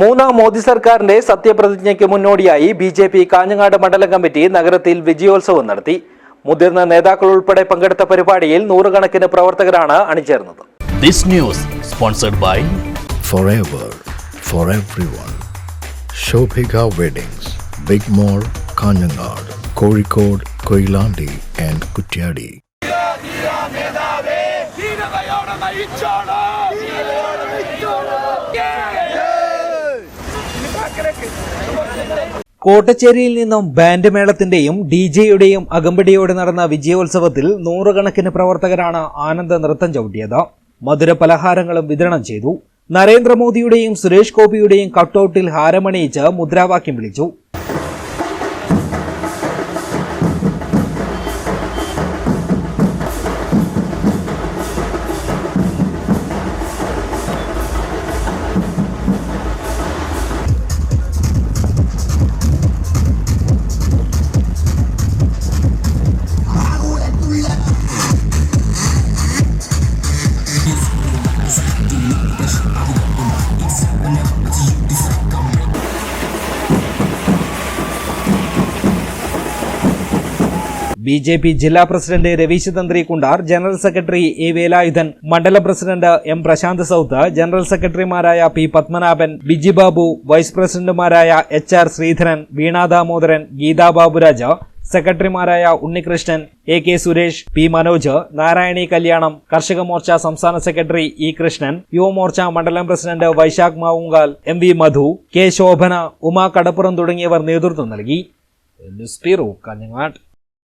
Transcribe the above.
മൂന്നാം മോദി സർക്കാരിന്റെ സത്യപ്രതിജ്ഞയ്ക്ക് മുന്നോടിയായി ബി ജെ പി കാഞ്ഞങ്ങാട് മണ്ഡലം കമ്മിറ്റി നഗരത്തിൽ വിജയോത്സവം നടത്തി. മുതിർന്ന നേതാക്കൾ ഉൾപ്പെടെ പങ്കെടുത്ത പരിപാടിയിൽ നൂറുകണക്കിന് പ്രവർത്തകരാണ് അണിചേർന്നത്. This news sponsored by forever for everyone. Shobhika Weddings, Big Mall, Kanyanad, Kozhikode, Koilandi and Kutyadi. കോട്ടച്ചേരിയിൽ നിന്നും ബാൻഡ് മേളത്തിന്റെയും ഡി ജെയുടെയും അകമ്പടിയോടെ നടന്ന വിജയോത്സവത്തിൽ നൂറുകണക്കിന് പ്രവർത്തകരാണ് ആനന്ദ നൃത്തം ചവിട്ടിയത്. മധുര പലഹാരങ്ങളും വിതരണം ചെയ്തു. നരേന്ദ്രമോദിയുടെയും സുരേഷ് ഗോപിയുടെയും കട്ടൌട്ടിൽ ഹാരമണിയിച്ച് മുദ്രാവാക്യം വിളിച്ചു. ബി ജെ പി ജില്ലാ president Ravish Tantri Kundar general secretary A Velayudhan Mandala president M Prashanth south general സെക്രട്ടറിമാരായ പി പത്മനാഭൻ ബിജി ബാബു വൈസ് പ്രസിഡന്റുമാരായ എച്ച് ആർ ശ്രീധരൻ വീണാ ദാമോദരൻ ഗീതാ ബാബുരാജ സെക്രട്ടറിമാരായ Unnikrishnan A K Suresh P Manoj Narayani Kalyanam Karshaka Morcha സംസ്ഥാന secretary E Krishnan Yuvamorcha മണ്ഡലം president Vaishakh Mavungal M V Madhu K Shobhana Uma Kadappuram തുടങ്ങിയവർ നേതൃത്വം നൽകി. News bureau